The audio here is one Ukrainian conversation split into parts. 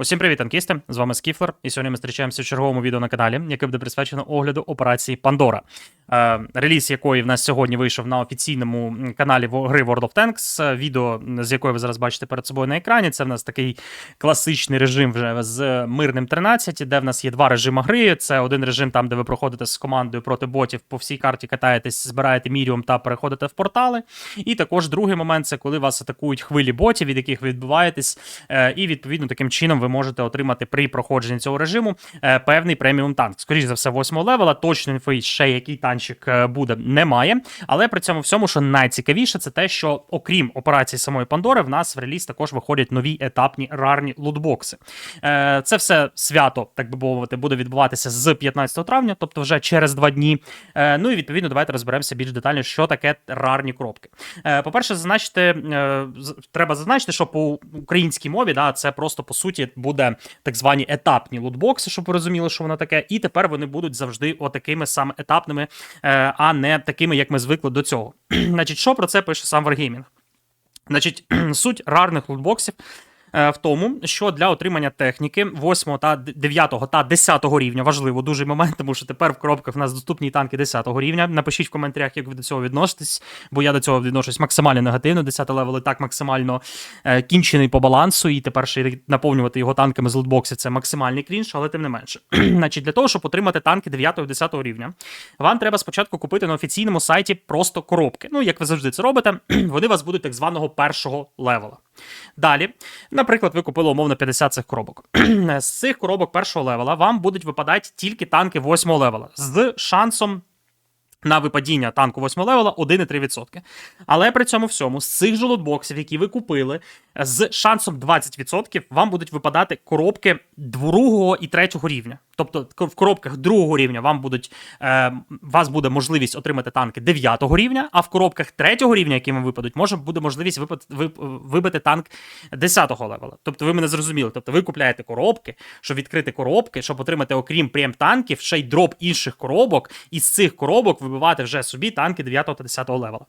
Усім привіт, танкісти! З вами Скіфлер, і сьогодні ми зустрічаємося в черговому відео на каналі, яке буде присвячено огляду операції Пандора, е, реліз якої в нас сьогодні вийшов на офіційному каналі гри World of Tanks. Е, Відео, з якої ви зараз бачите перед собою на екрані. Це в нас такий класичний режим вже з мирним 13, де в нас є два режими гри. Це один режим, там, де ви проходите з командою проти ботів по всій карті, катаєтесь, збираєте міріум та переходите в портали. І також другий момент це коли вас атакують хвилі ботів, від яких ви відбуваєтесь, е, і відповідно таким чином ви можете отримати при проходженні цього режиму е, певний преміум танк. Скоріше за все, восьмого левела. Точно інфи ще який танчик е, буде, немає. Але при цьому всьому, що найцікавіше, це те, що окрім операції самої Пандори, в нас в реліз також виходять нові етапні рарні лутбокси. Е, Це все свято, так би мовити, буде відбуватися з 15 травня, тобто вже через два дні. Ну і відповідно, давайте розберемося більш детально, що таке рарні коробки. Е, По-перше, зазначити, треба зазначити, що по українській мові да, це просто по суті буде так звані етапні лутбокси, щоб ви розуміли, що воно таке. І тепер вони будуть завжди отакими саме етапними, е, а не такими, як ми звикли до цього. Значить, що про це пише сам Wargaming? Значить, суть рарних лутбоксів в тому, що для отримання техніки 8 та 9 та 10 рівня важливо дуже момент, тому що тепер в коробках в нас доступні танки 10 рівня. Напишіть в коментарях, як ви до цього відноситесь, бо я до цього відношусь максимально негативно. 10 левел і так максимально е, кінчений по балансу, і тепер ще наповнювати його танками з лутбоксів це максимальний крінж, але тим не менше. Значить, для того, щоб отримати танки 9 і 10 рівня, вам треба спочатку купити на офіційному сайті просто коробки. Ну, як ви завжди це робите, вони вас будуть так званого першого левела. Далі, наприклад, ви купили умовно 50 цих коробок. З цих коробок першого левела вам будуть випадати тільки танки 8 левела з шансом. На випадіння танку 8 левела 1,3%. Але при цьому всьому з цих же лотбоксів, які ви купили, з шансом 20% вам будуть випадати коробки другого і третього рівня. Тобто в коробках другого рівня вам будуть е, вас буде можливість отримати танки 9 рівня, а в коробках третього рівня, які випадуть, може буде можливість випад, вип, вибити танк 10 левела. Тобто ви мене зрозуміли. Тобто ви купляєте коробки, щоб відкрити коробки, щоб отримати, окрім прем танків, ще й дроп інших коробок, і з цих коробок вибивати вже собі танки 9 та 10 левела.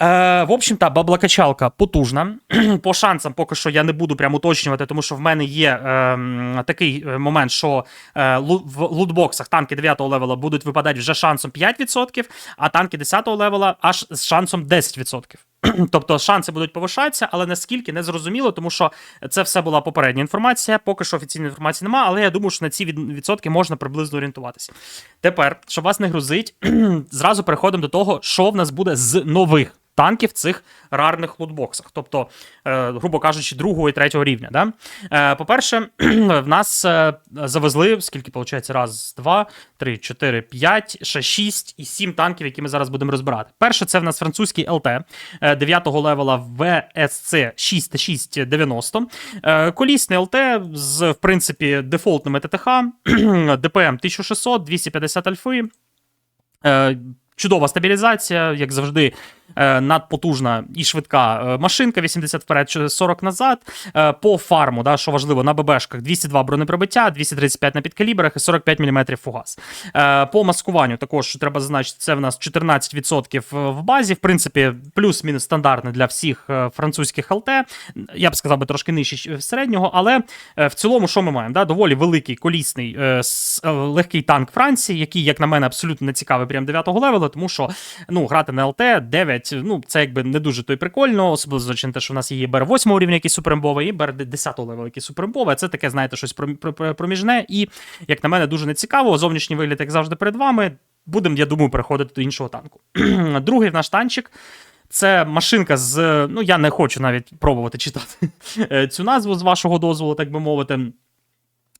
Е, в общем-то, баблокачалка потужна. По шансам поки що я не буду прям уточнювати, тому що в мене є е, такий е, момент, що е, в лутбоксах танки 9 левела будуть випадати вже шансом 5%, а танки 10 левела аж з шансом 10%. Тобто шанси будуть повишатися, але наскільки не зрозуміло, тому що це все була попередня інформація. Поки що офіційної інформації немає, але я думаю, що на ці відсотки можна приблизно орієнтуватися. Тепер, щоб вас не грузить, зразу переходимо до того, що в нас буде з нових танків в цих рарних лутбоксах, тобто, е, грубо кажучи, другого і третього рівня. Да? Е, по-перше, в нас е, завезли, скільки виходить, раз, два, три, чотири, п'ять, ще шість і сім танків, які ми зараз будемо розбирати. Перше, це в нас французький ЛТ 9 левела VSC 6690. Е, Колісний ЛТ з, в принципі, дефолтними ТТХ, ДПМ 1600, 250 альфи. Чудова стабілізація, як завжди, надпотужна і швидка е, машинка, 80 вперед, 40 назад. Е, По фарму, да, що важливо, на ББшках 202 бронепробиття, 235 на підкалібрах і 45 мм фугас. Е, По маскуванню також що треба зазначити, це в нас 14% в базі. В принципі, плюс-мінус стандартне для всіх е, французьких ЛТ. Я б сказав би трошки нижче середнього, але е, в цілому, що ми маємо? Да? Доволі великий колісний е, е, легкий танк Франції, який, як на мене, абсолютно не цікавий прям 9-го левелу, тому що ну, грати на ЛТ 9, ну це якби не дуже то й прикольно, особливо звичайно те, що в нас є БР 8 рівня, який суперимбовий, і БР 10 левел, який суперимбовий. Це таке, знаєте, щось про- про- проміжне, і, як на мене, дуже нецікаво. Зовнішній вигляд, як завжди, перед вами. Будемо, я думаю, переходити до іншого танку. Другий наш танчик. Це машинка з. Ну, я не хочу навіть пробувати читати цю назву з вашого дозволу, так би мовити.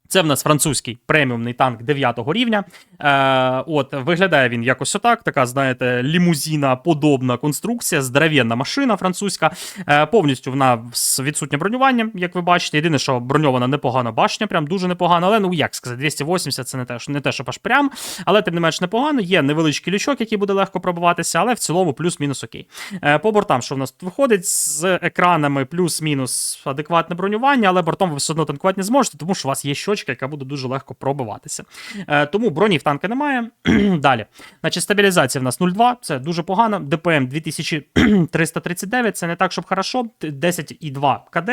Це в нас французький преміумний танк 9 рівня. Е, от, виглядає він якось отак. Така, знаєте, лімузіна подобна конструкція, здоровенна машина французька. Е, повністю вона з відсутнє бронювання, як ви бачите. Єдине, що броньована непогана башня, прям дуже непогана. Але ну як сказати, 280 це не те, що не те, що аж прям. Але тим не менш непогано. Є невеличкий лючок, який буде легко пробиватися, але в цілому плюс-мінус окей. Е, по бортам, що в нас тут виходить з екранами плюс-мінус адекватне бронювання, але бортом ви все одно танкувати не зможете, тому що у вас є щочка, яка буде дуже легко пробиватися. Е, тому броні в танка немає. Далі. Значить, стабілізація в нас 0,2, це дуже погано. ДПМ 2339, це не так, щоб хорошо. 10,2 КД.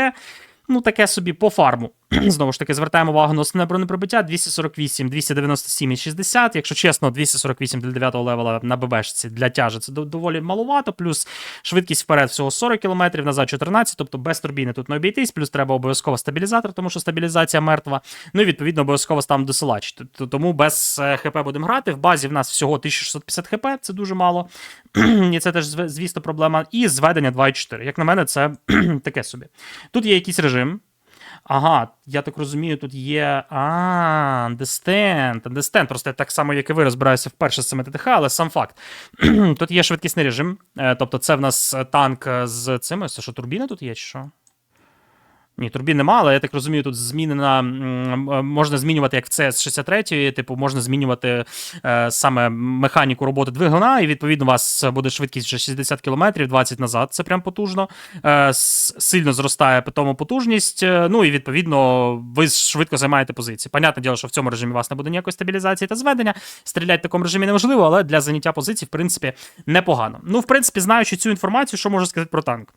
Ну, таке собі по фарму. Знову ж таки, звертаємо увагу на основне бронеприбиття 248, 297 і 60. Якщо чесно, 248 для 9 левела на ББшці для тяжі це доволі маловато. Плюс швидкість вперед всього 40 км, назад 14, тобто без турбіни тут не обійтись. Плюс треба обов'язково стабілізатор, тому що стабілізація мертва. Ну і відповідно обов'язково там досилач. Тому без е, ХП будемо грати. В базі в нас всього 1650 хп, це дуже мало. І це теж, звісно, проблема. І зведення 2,4. Як на мене, це таке собі. Тут є якийсь режим. Ага, я так розумію, тут є. А, understand, understand. Просто так само, як і ви, розбираюся вперше з цими ТТХ, але сам факт. тут є швидкісний режим. е, Тобто, це в нас е, танк е, з цими. Це що, турбіна тут є, чи що? Ні, турбін нема, але я так розумію, тут змінена. м, Можна змінювати як в CS 63, типу, можна змінювати е, саме механіку роботи двигуна, і відповідно у вас буде швидкість вже 60 км, 20 назад. Це прям потужно. Е, сильно зростає по тому потужність. е, Ну і відповідно ви швидко займаєте позиції. Понятне діло, що в цьому режимі у вас не буде ніякої стабілізації та зведення. Стріляти в такому режимі неможливо, але для заняття позицій, в принципі, непогано. Ну, в принципі, знаючи цю інформацію, що можу сказати про танк.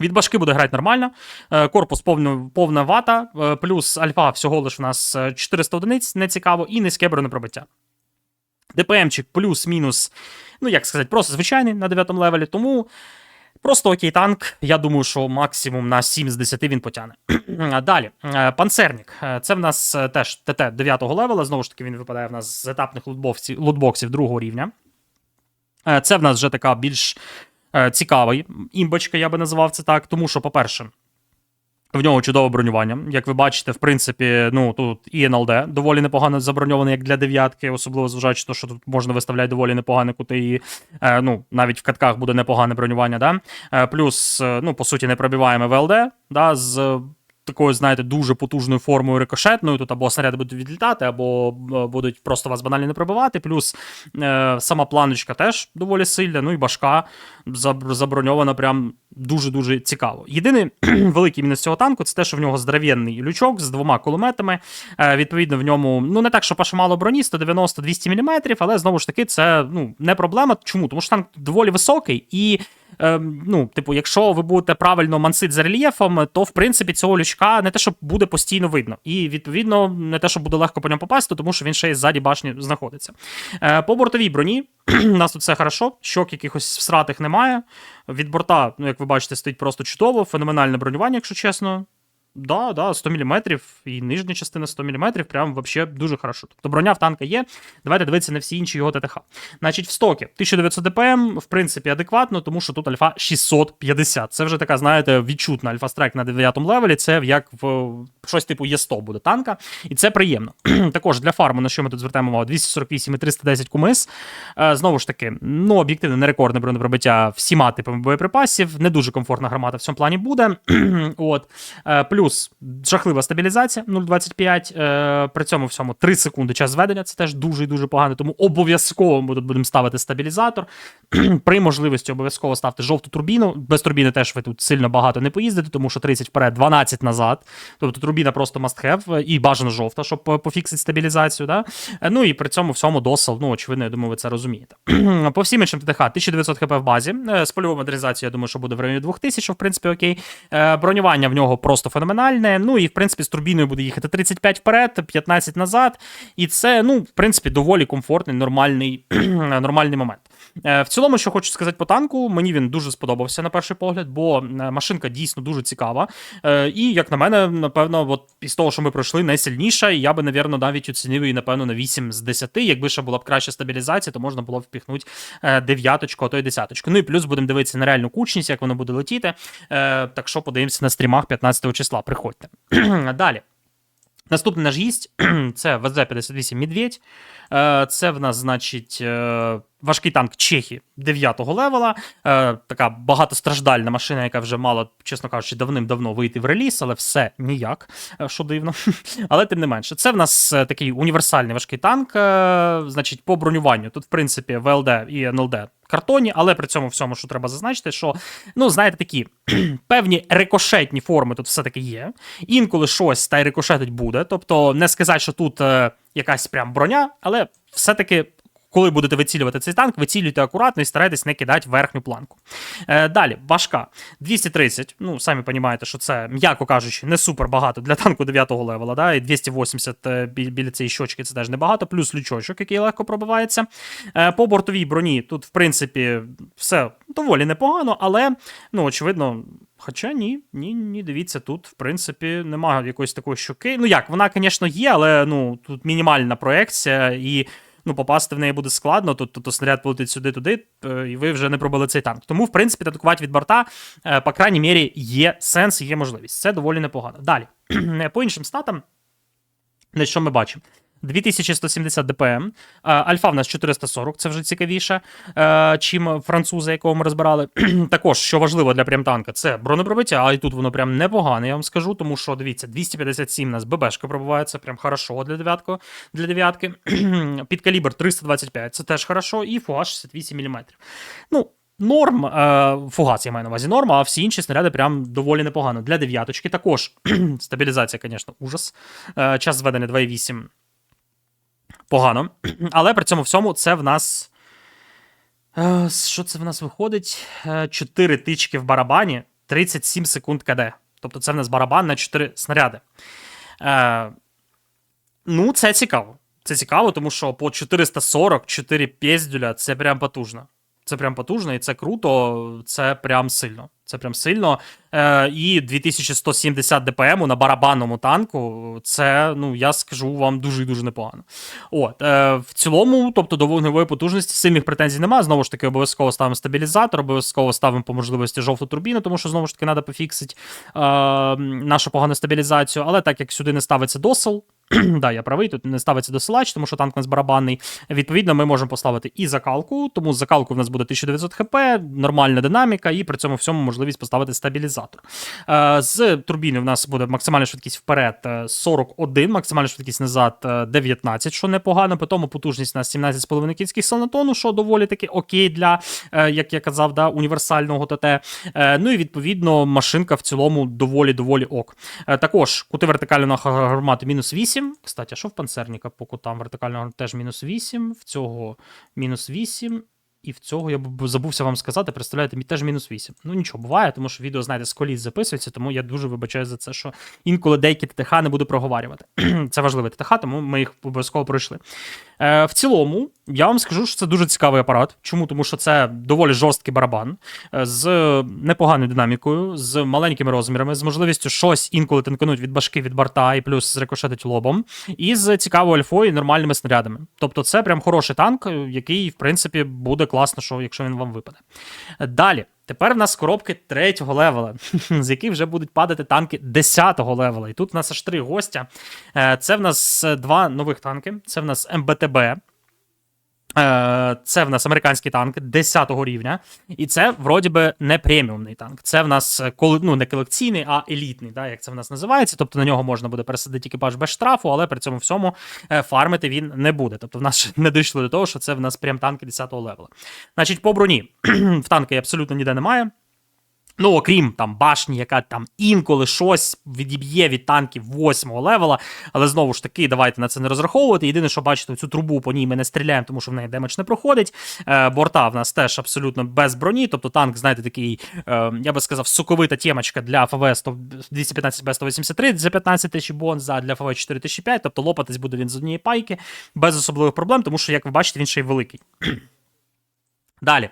Від башки буде грати нормально. Е, Корпус повна, повна вата, е, плюс альфа всього лиш у нас е, 400 одиниць, не цікаво, і низьке бронепробиття. ДПМчик плюс-мінус, ну як сказати, просто звичайний на 9 левелі, тому просто окей танк. Я думаю, що максимум на 7 з 10 він потягне. Далі, е, панцерник. Е, Це в нас е, теж ТТ 9 левела. Знову ж таки, він випадає в нас з етапних лутбоксів, лутбоксів другого рівня. Е, Це в нас вже така більш е, цікавий імбочка, я би назвав це так, тому що, по-перше, в нього чудове бронювання. Як ви бачите, в принципі, ну тут і НЛД доволі непогано заброньований, як для дев'ятки, особливо зважаючи те, що тут можна виставляти доволі непогане кути, і е, ну, навіть в катках буде непогане бронювання. Да? Е, плюс, е, ну, по суті, непробиваємо ВЛД, да, з е, такою, знаєте, дуже потужною формою рикошетною. Тут або снаряди будуть відлітати, або е, будуть просто вас банально не пробивати. Плюс е, сама планочка теж доволі сильна, ну і башка заброньована прям дуже-дуже цікаво. Єдиний великий мінус цього танку це те, що в нього здоровенний лючок з двома кулеметами. Е, відповідно, в ньому, ну не так, що аж мало броні, 190-200 мм, але знову ж таки, це ну, не проблема. Чому? Тому що танк доволі високий і. Ем, ну, типу, якщо ви будете правильно мансити за рельєфом, то в принципі цього лючка не те, що буде постійно видно. І відповідно не те, що буде легко по ньому попасти, тому що він ще й ззаді башні знаходиться. Е, по бортовій броні у нас тут все хорошо, щок якихось всратих немає. Від борта, ну як ви бачите, стоїть просто чудово, феноменальне бронювання, якщо чесно. Да, да, 100 мм і нижня частина 100 мм, прям вообще дуже хорошо. Тобто броня в танка є. Давайте дивитися на всі інші його ТТХ. Значить, в стокі 1900 ДПМ, в принципі, адекватно, тому що тут альфа 650. Це вже така, знаєте, відчутна альфа страйк на 9 левелі. Це як в щось типу Є100 буде танка, і це приємно. Також для фарму, на що ми тут звертаємо увагу, 248 і 310 кумис. Е, Знову ж таки, ну, об'єктивно, не рекордне бронепробиття всіма типами боєприпасів. Не дуже комфортна гармата в цьому плані буде. От. Е, Плюс жахлива стабілізація 0,25. Е, При цьому всьому 3 секунди час зведення. Це теж дуже і дуже погано. Тому обов'язково ми тут будемо ставити стабілізатор. При можливості обов'язково ставте жовту турбіну. Без турбіни теж ви тут сильно багато не поїздите, тому що 30 вперед, 12 назад. Тобто турбіна просто must have, і бажано жовта, щоб пофіксити стабілізацію. Да? Е, Ну і при цьому всьому досел, ну очевидно, я думаю, ви це розумієте. По всім іншим ТТХ 1900 хп в базі. Е, З польовою модернізацією, я думаю, що буде в районі 2000, що в принципі окей. Е, Бронювання в нього просто феноменальне. Ну і в принципі з турбіною буде їхати 35 вперед, 15 назад. І це, ну, в принципі, доволі комфортний, нормальний, нормальний момент. Е, В цілому, що хочу сказати по танку, мені він дуже сподобався на перший погляд, бо е, машинка дійсно дуже цікава. Е, І, як на мене, напевно, от із того, що ми пройшли, найсильніша, і я би, напевно, навіть оцінив її, напевно, на 8 з 10. Якби ще була б краща стабілізація, то можна було б впіхнути дев'яточку, а то й десяточку. Ну і плюс будемо дивитися на реальну кучність, як воно буде летіти. Так що подивимося на стрімах 15 числа. Приходьте. Далі. Наступний наш гість це ВЗ-58 Медведь. Це в нас, значить, важкий танк Чехії 9-го левела. Е, Така багатостраждальна машина, яка вже мала, чесно кажучи, давним-давно вийти в реліз, але все ніяк, е, що дивно. Але тим не менше, це в нас е, такий універсальний важкий танк. е, Значить, по бронюванню. Тут, в принципі, ВЛД і НЛД картоні, але при цьому всьому, що треба зазначити, що, ну, знаєте, такі певні рикошетні форми тут все-таки є. Інколи щось та й рикошетить буде. Тобто, не сказати, що тут е, якась прям броня, але все-таки коли будете вицілювати цей танк, вицілюйте акуратно і старайтесь не кидати верхню планку. Е, далі, важка. 230. Ну, самі розумієте, що це, м'яко кажучи, не супер багато для танку 9 левела. Да? І 280 е, біля цієї щочки це теж небагато, плюс лючочок, який легко пробивається. Е, по бортовій броні тут, в принципі, все доволі непогано, але, ну, очевидно. Хоча ні, ні, ні, дивіться, тут, в принципі, немає якоїсь такої щоки. Ну як, вона, звісно, є, але ну, тут мінімальна проекція, і ну, попасти в неї буде складно, то, то, то снаряд полетить сюди-туди, е, і ви вже не пробили цей танк. Тому, в принципі, атакувати від борта, е, по крайній мірі, є сенс, є можливість. Це доволі непогано. Далі, по іншим статам, на що ми бачимо? 2170 ДПМ, альфа в нас 440, це вже цікавіше, е, чим француза, якого ми розбирали. Також, що важливо для прямтанка, це бронепробиття, а і тут воно прям непогане, я вам скажу, тому що дивіться, 257 у нас ББшка пробиває, це прям хорошо для дев'ятки. Для дев'ятки. Під калібр 325, це теж хорошо, і фугас 68 мм. Ну, Норм, е, фугас, я маю на увазі норм, а всі інші снаряди прям доволі непогано. Для дев'яточки також стабілізація, звісно, ужас. Е, час зведення 2,8 погано. Але при цьому всьому це в нас. Е, що це в нас виходить? 4 тички в барабані, 37 секунд КД. Тобто це в нас барабан на 4 снаряди. Е, ну, це цікаво. Це цікаво, тому що по 440 4 пєздюля це прям потужно. Це прям потужно, і це круто, це прям сильно. Це прям сильно. Е, і 2170 ДПМ на барабанному танку. Це, ну, я скажу вам дуже і дуже непогано. От, е, в цілому, тобто до вогневої потужності сильних претензій немає. Знову ж таки, обов'язково ставимо стабілізатор, обов'язково ставимо по можливості жовту турбіну, тому що знову ж таки треба пофіксити е, нашу погану стабілізацію. Але так як сюди не ставиться досил, да, я правий, тут не ставиться досилач, тому що танк у нас барабанний. Відповідно, ми можемо поставити і закалку, тому з закалку в нас буде 1900 хп, нормальна динаміка, і при цьому всьому можливість поставити стабілізатор. Е, З турбіни в нас буде максимальна швидкість вперед е, 41, максимальна швидкість назад е, 19, що непогано. По тому потужність у нас 17,5 кінських сил на тонну, що доволі таки окей для, е, як я казав, да, універсального ТТ. Е, Ну і відповідно машинка в цілому доволі-доволі ок. Е, Також кути вертикального гармату мінус 8. Кстати, а що в панцерніка по кутам вертикального теж мінус 8, в цього мінус 8. І в цього я б забувся вам сказати, представляєте, мій теж мінус 8. Ну нічого, буває, тому що відео, знаєте, з коліс записується, тому я дуже вибачаю за це, що інколи деякі ТТХ не буду проговарювати. це важливе ТТХ, тому ми їх обов'язково пройшли. Е, в цілому, я вам скажу, що це дуже цікавий апарат. Чому? Тому що це доволі жорсткий барабан е, з непоганою динамікою, з маленькими розмірами, з можливістю щось інколи тинкануть від башки від борта і плюс зрикошетить лобом, і з цікавою альфою і нормальними снарядами. Тобто, це прям хороший танк, який, в принципі, буде класно, що якщо він вам випаде. Далі. Тепер в нас коробки третього левела, з яких вже будуть падати танки 10-го левела. І тут в нас аж три гостя. Е, Це в нас два нових танки. Це в нас МБТБ. Е, Це в нас американський танк 10 рівня, і це вроді би не преміумний танк. Це в нас е, ну не колекційний, а елітний, да, як це в нас називається. Тобто на нього можна буде пересадити екіпаж без штрафу, але при цьому всьому е, фармити він не буде. Тобто в нас не дійшли до того, що це в нас прям танки 10 левела. Значить, по броні в танки абсолютно ніде немає. Ну, окрім там башні, яка там інколи щось відіб'є від танків 8 левела, але знову ж таки, давайте на це не розраховувати. Єдине, що бачите, цю трубу по ній ми не стріляємо, тому що в неї демедж не проходить. Е, борта в нас теж абсолютно без броні. Тобто танк, знаєте, такий, е, я би сказав, соковита темочка для ФВ 100 215 б 183 за 15 тисяч бон, за для ФВ 4005. Тобто лопатись буде він з однієї пайки без особливих проблем, тому що, як ви бачите, він ще й великий. Далі.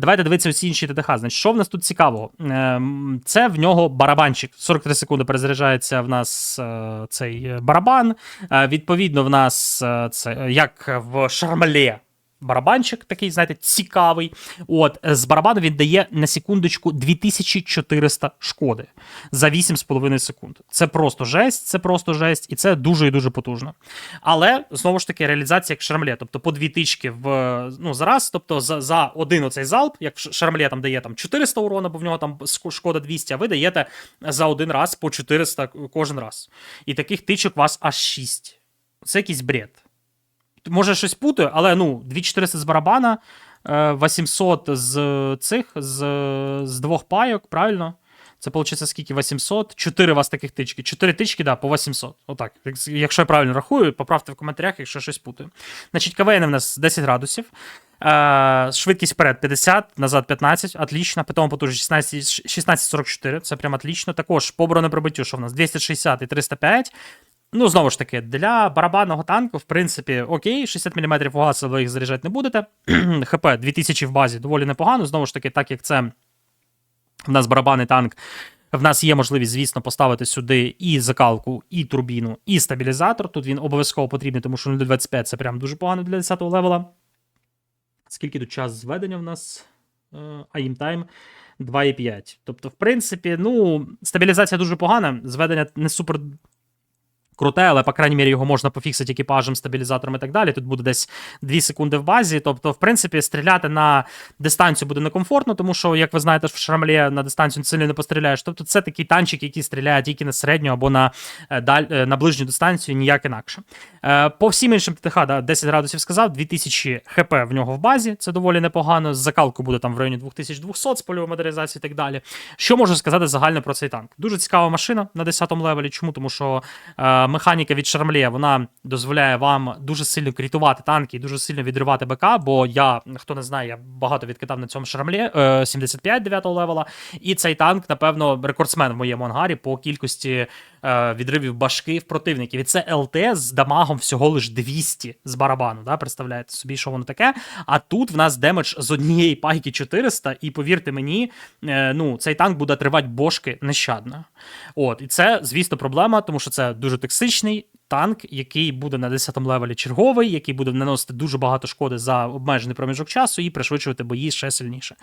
Давайте дивитися усі інші ТТХ. Значить, що в нас тут цікавого? Ем, Це в нього барабанчик. 43 секунди перезаряджається в нас е, цей е, барабан. Е, Відповідно, в нас це як в Шармале. Барабанчик такий, знаєте, цікавий. От, з барабану він дає на секундочку 2400 шкоди за 8,5 секунд. Це просто жесть, це просто жесть, і це дуже і дуже потужно. Але знову ж таки, реалізація як Шармле, тобто по дві тички в ну, зараз, тобто за, за один оцей залп, як Шармле там дає там 400 урона, бо в нього там шкода 200, а ви даєте за один раз по 400 кожен раз. І таких тичок у вас аж 6. Це якийсь бред. Може, щось путаю, але ну, 2400 з барабана, е, 800 з цих, з, з двох пайок, правильно? Це виходить скільки? 800. 4 у вас таких тички. 4 тички, да, по 800. Отак. Якщо я правильно рахую, поправте в коментарях, якщо щось путаю. Значить, КВН в нас 10 градусів. Е, швидкість вперед 50, назад 15, отлично. Потім потужність 16, 1644, це прям отлично. Також по бронепробиттю, що в нас 260 і 305. Ну, знову ж таки, для барабанного танку, в принципі, окей, 60 мм фугаса ви їх заряджати не будете. ХП 2000 в базі доволі непогано. Знову ж таки, так як це в нас барабанний танк, в нас є можливість, звісно, поставити сюди і закалку, і турбіну, і стабілізатор. Тут він обов'язково потрібний, тому що 0,25 це прям дуже погано для 10-го левела. Скільки тут час зведення в нас? Е, А їм тайм 2,5. Тобто, в принципі, ну, стабілізація дуже погана, зведення не супер круте, але, по крайній мірі, його можна пофіксити екіпажем, стабілізатором і так далі. Тут буде десь 2 секунди в базі. Тобто, в принципі, стріляти на дистанцію буде некомфортно, тому що, як ви знаєте, в шрамлі на дистанцію сильно не постріляєш. Тобто, це такий танчик, який стріляє тільки на середню або на, е, е, на ближню дистанцію, ніяк інакше. Е, По всім іншим ТТХ, да, 10 градусів сказав, 2000 хп в нього в базі, це доволі непогано. З закалку буде там в районі 2200 з польової модернізації і так далі. Що можу сказати загально про цей танк? Дуже цікава машина на 10 левелі. Чому? Тому що е, механіка від Шармлє вона дозволяє вам дуже сильно крітувати танки і дуже сильно відривати БК. Бо я, хто не знає, я багато відкидав на цьому Шармлі е, 75 9 левела. І цей танк, напевно, рекордсмен в моєму ангарі по кількості відривів башки в противників. І це ЛТ з дамагом всього лиш 200 з барабану. Да? Представляєте собі, що воно таке. А тут в нас демедж з однієї пайки 400, і повірте мені, е, ну, цей танк буде тривати бошки нещадно. От, і це, звісно, проблема, тому що це дуже токсичний. Танк, який буде на 10 левелі черговий, який буде наносити дуже багато шкоди за обмежений проміжок часу і пришвидшувати бої ще сильніше.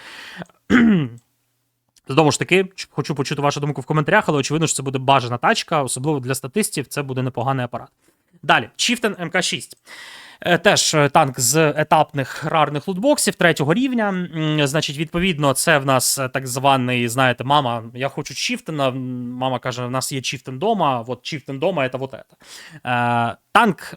Знову ж таки, хочу почути вашу думку в коментарях, але очевидно, що це буде бажана тачка, особливо для статистів, це буде непоганий апарат. Далі, Chieftain МК6. Е, Теж е, танк з етапних рарних лутбоксів третього рівня. Значить, відповідно, це в нас е, так званий, знаєте, мама, я хочу Чіфтена. Мама каже: в нас є Чіфтен дома, от Чіфтен дома, це вот это. Танк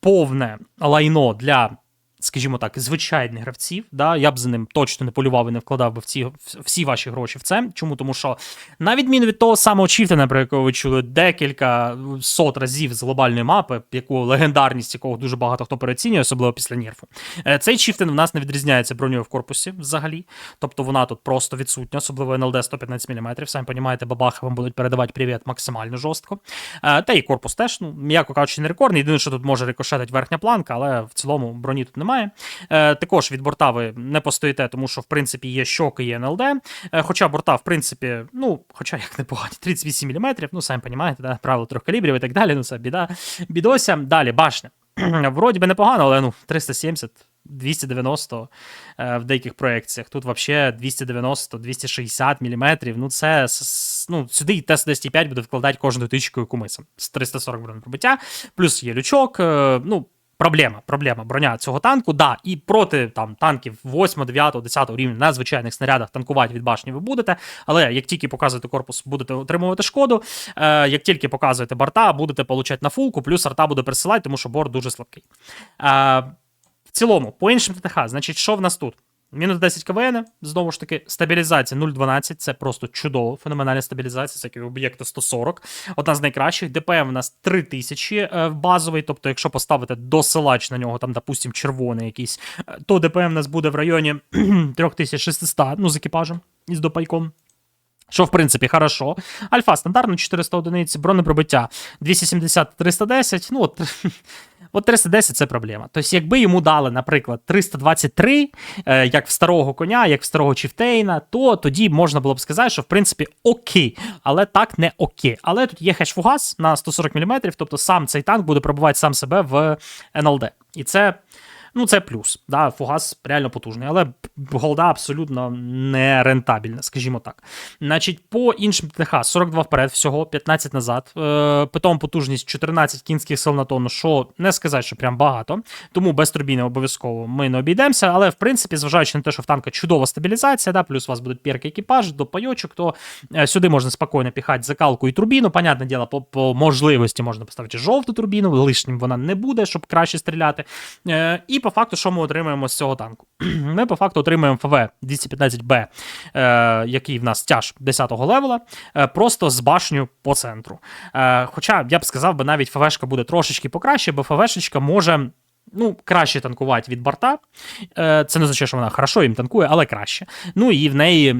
повне лайно для. Скажімо так, звичайних гравців, да, я б за ним точно не полював і не вкладав би в ці, всі ваші гроші в це. Чому? Тому що, на відміну від того самого Чіфтена, про якого ви чули декілька сот разів з глобальної мапи, яку легендарність якого дуже багато хто переоцінює, особливо після нерфу. Е, Цей Чіфтен в нас не відрізняється броньою в корпусі взагалі. Тобто вона тут просто відсутня, особливо НЛД 115 мм. Самі розумієте, бабахи вам будуть передавати привіт максимально жорстко. Е, Та і корпус теж, ну, м'яко кажучи, не рекордний. Єдине, що тут може рикошетить верхня планка, але в цілому броні тут немає. Е, Також від борта ви не постоїте, тому що в принципі є щоки, є НЛД. Е, Хоча борта, в принципі, ну, хоча як непогані, 38 мм, ну, самі розумієте, да, правило трьох калібрів і так далі. Ну, це біда. Бідося. Далі, башня. Вроді би непогано, але ну, 370. 290 е, в деяких проекціях. Тут взагалі 290-260 мм. Ну, це ну, сюди і Т-105 буде вкладати кожною тичкою кумисом з 340 бронепробиття. Плюс є лючок. Ну, проблема, проблема броня цього танку. Да, і проти там танків 8, 9, 10 рівня на звичайних снарядах танкувати від башні ви будете. Але як тільки показуєте корпус, будете отримувати шкоду. Е, як тільки показуєте борта, будете получати на фулку, плюс арта буде присилати, тому що борт дуже слабкий. Е, в цілому, по іншим ТТХ, значить, що в нас тут? Мінус 10 КВН, знову ж таки, стабілізація 0,12, це просто чудово, феноменальна стабілізація, це як об'єкти 140. Одна з найкращих. ДПМ у нас 3000 е, базовий, тобто, якщо поставити досилач на нього, там, допустим, червоний якийсь, е, то ДПМ у нас буде в районі 3600, ну, з екіпажем і з допайком. Що, в принципі, хорошо. Альфа стандартно 400 одиниць, бронепробиття 270-310. Ну, от, от 310 це проблема. Тобто, якби йому дали, наприклад, 323, е, як в старого коня, як в старого Чіфтейна, то тоді можна було б сказати, що в принципі окей, але так не окей. Але тут є хеш-фугас на 140 мм, тобто сам цей танк буде пробувати сам себе в НЛД. І це. Ну, це плюс. Да, Фугас реально потужний, але голда абсолютно не рентабельна, скажімо так. Значить, по іншим ТТХ 42 вперед, всього 15 назад. Е, Питом потужність 14 кінських сил на тонну, що не сказати, що прям багато. Тому без турбіни обов'язково ми не обійдемося. Але в принципі, зважаючи на те, що в танка чудова стабілізація, да, плюс у вас будуть перки екіпаж, до пайочок, то е, сюди можна спокійно піхати закалку і турбіну. Понятне діло, по, по можливості можна поставити жовту турбіну, лишнім вона не буде, щоб краще стріляти. Е, І І по факту, що ми отримаємо з цього танку? Ми по факту отримуємо ФВ 215Б, е, який в нас тяж 10-го левела, е, просто з башню по центру. Е, хоча я б сказав, би навіть ФВшка буде трошечки покраще, бо ФВшечка може. Ну, краще танкувати від борта. Е, Це не означає, що вона хорошо їм танкує, але краще. Ну і в неї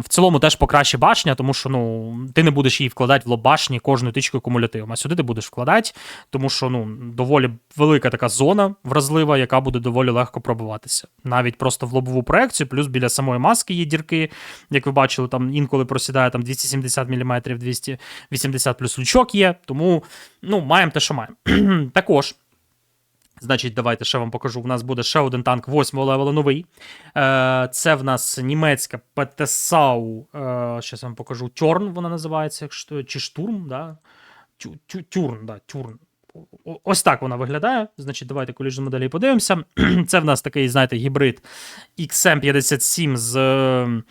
в цілому теж покраще башня, тому що ну, ти не будеш її вкладати в лоб башні кожною тичкою кумулятивом. А сюди ти будеш вкладати, тому що ну, доволі велика така зона вразлива, яка буде доволі легко пробиватися. Навіть просто в лобову проекцію, плюс біля самої маски є дірки, як ви бачили, там інколи просідає там 270 мм, 280 плюс лючок є. Тому ну, маємо те, що маємо. Також. Значить, давайте ще вам покажу. У нас буде ще один танк 8 левела новий. Е, Це в нас німецька ПТСАУ. Е, Зараз вам покажу. Тьорн вона називається, чи штурм, да? Тю, тю, тюрн, да, тюрн. Ось так вона виглядає. Значить, давайте коліжну моделі подивимося. Це в нас такий, знаєте, гібрид XM57 з.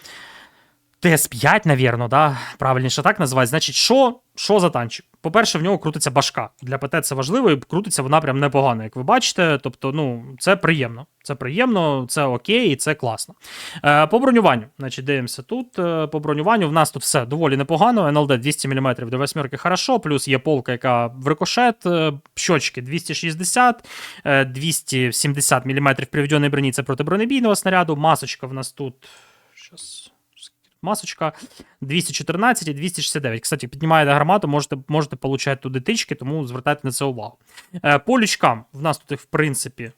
Е, ТС5, навірно, да? правильніше так називати. Значить, що, що за танчик? По-перше, в нього крутиться башка. Для ПТ це важливо, і крутиться вона прям непогано, як ви бачите. Тобто, ну, це приємно. Це приємно, це окей, і це класно. Е, по бронюванню, значить, дивимося тут. Е, по бронюванню в нас тут все доволі непогано. НЛД 200 мм до восьмерки хорошо, плюс є полка, яка в рикошет, е, щочки 260, е, 270 мм приведеної броні це проти бронебійного снаряду. Масочка в нас тут. Щас масочка 214 і 269. Кстати, піднімаєте гармату, можете, можете получати туди тички, тому звертайте на це увагу. Е, по лючкам в нас тут в принципі,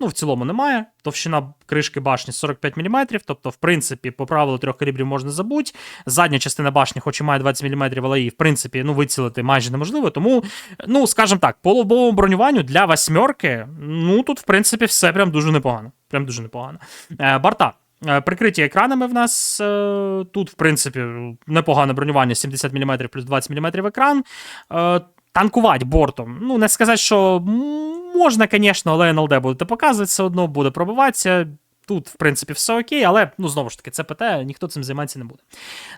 ну, в цілому немає. Товщина кришки башні 45 мм, тобто, в принципі, по правилу трьох калібрів можна забути. Задня частина башні, хоч і має 20 мм, але її, в принципі, ну, вицілити майже неможливо. Тому, ну, скажімо так, по лобовому бронюванню для восьмерки, ну, тут, в принципі, все прям дуже непогано. Прям дуже непогано. Е, борта. Е, Прикриті екранами в нас е, тут, в принципі, непогане бронювання 70 мм плюс 20 мм екран. Е, Танкувати бортом. Ну, не сказати, що можна, звісно, але НЛД будете показувати все одно, буде пробиватися. Тут, в принципі, все окей, але ну, знову ж таки, це ПТ, ніхто цим займатися не буде.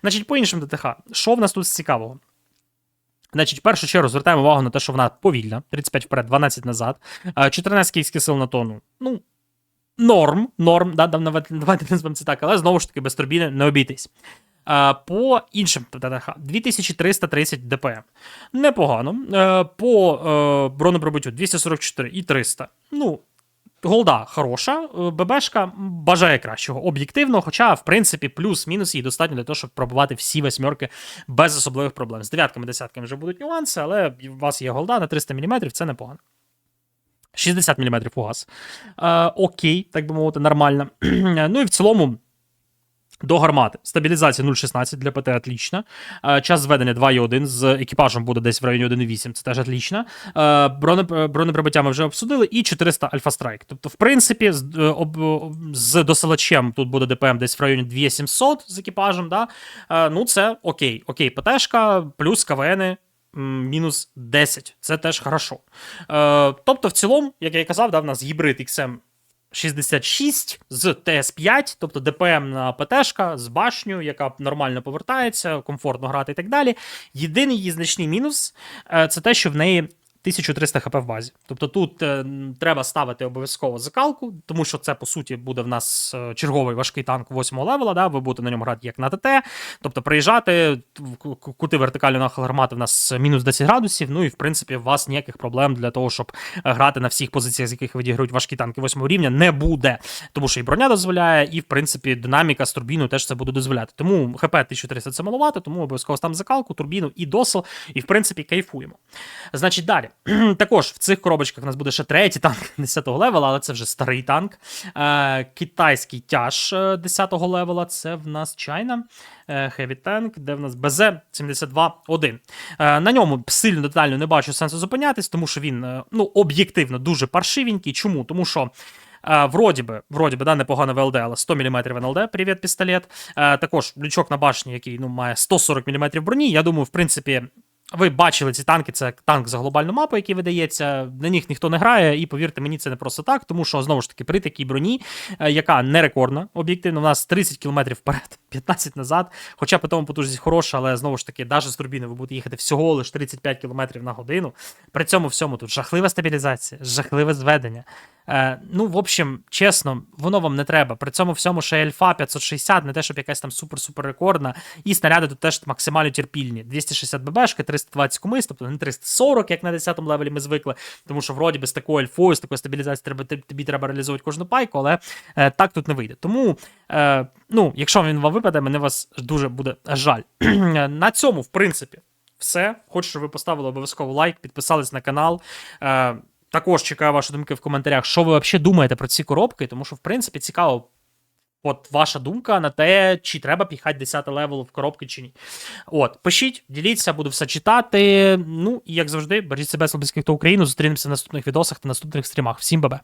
Значить, по іншим ДТХ, що в нас тут цікавого? Значить, в першу чергу звертаємо увагу на те, що вона повільна, 35 вперед, 12 назад, Е, 14 київських сил на тону. Ну, норм, норм, да, дав- давайте назвемо це так, але знову ж таки без турбіни не обійтись. По іншим ПТХ 2330 ДПМ. Непогано. Е, по е, бронепробиттю 244 і 300. Ну, голда хороша, е, ББшка бажає кращого об'єктивно, хоча, в принципі, плюс-мінус їй достатньо для того, щоб пробувати всі восьмерки без особливих проблем. З дев'ятками, десятками вже будуть нюанси, але у вас є голда на 300 мм, це непогано. 60 мм фугас. Е, окей, так би мовити, нормально. ну і в цілому. До гармати. Стабілізація 0,16 для ПТ отлично. Е, час зведення 2,1 з екіпажем буде десь в районі 1,8, це теж отлично. Е, броне, бронеприбиття ми вже обсудили, і 400 Альфа Страйк. Тобто, в принципі, з, е, об, з досилачем тут буде ДПМ десь в районі 2700 з екіпажем. Да? Ну, це окей. Окей, ПТшка плюс КВНи мінус 10. Це теж хорошо. Е, тобто, в цілому, як я і казав, да, в нас гібрид XM 66 з ТС5, тобто ДПМ на ПТшка з башню, яка нормально повертається, комфортно грати і так далі. Єдиний її значний мінус е, це те, що в неї 1300 хп в базі. Тобто тут е, треба ставити обов'язково закалку, тому що це, по суті, буде в нас е, черговий важкий танк 8 левела. Да? Ви будете на ньому грати як на ТТ. Тобто приїжджати, кути вертикальної нахил гармати в нас мінус 10 градусів. Ну і в принципі, у вас ніяких проблем для того, щоб е, грати на всіх позиціях, з яких відіграють важкі танки 8 рівня, не буде. Тому що і броня дозволяє, і в принципі динаміка з турбіною теж це буде дозволяти. Тому ХП 1300 це маловато, тому обов'язково там закалку, турбіну і досил, і в принципі кайфуємо. Значить, далі. Також в цих коробочках у нас буде ще третій танк 10-го левела, але це вже старий танк. Е, китайський тяж 10-го левела. Це в нас чайна. е, Heavy Tank, де в нас БЗ-72-1. Е, на ньому сильно детально не бачу сенсу зупинятись, тому що він е, ну, об'єктивно дуже паршивенький. Чому? Тому що. е, Вроді би, вроді би, да, непогано ВЛД, але 100 мм НЛД, привіт, пістолет. Е, також лючок на башні, який ну, має 140 мм броні. Я думаю, в принципі, Ви бачили ці танки, це танк за глобальну мапу, який видається. На них ніхто не грає, і повірте мені, це не просто так, тому що знову ж таки при такій броні, е, яка не рекордна, об'єктивно, у нас 30 км вперед, 15 назад. Хоча по тому потужність хороша, але знову ж таки, навіть з турбіни ви будете їхати всього лише 35 км на годину. При цьому всьому тут жахлива стабілізація, жахливе зведення. Е, ну, в общем, чесно, воно вам не треба. При цьому всьому ще ельфа 560, не те, щоб якась там супер-супер рекордна. І снаряди тут теж максимально терпільні. 260 ББшки, 320 кумис, тобто не 340, як на 10 левелі ми звикли. Тому що вроді би з такою ельфою, з такою стабілізацією треба, тобі треба реалізовувати кожну пайку, але е, так тут не вийде. Тому, е, ну, якщо він вам випаде, мене вас дуже буде жаль. на цьому, в принципі, все. Хочу, щоб ви поставили обов'язково лайк, підписались на канал. Е, також чекаю ваші думки в коментарях, що ви взагалі думаєте про ці коробки, тому що, в принципі, цікаво, от ваша думка на те, чи треба піхати 10 левел в коробки чи ні. От, пишіть, діліться, буду все читати. Ну і як завжди, бережіть себе, слабких та Україну. Зустрінемося в наступних відосах та наступних стрімах. Всім бабе!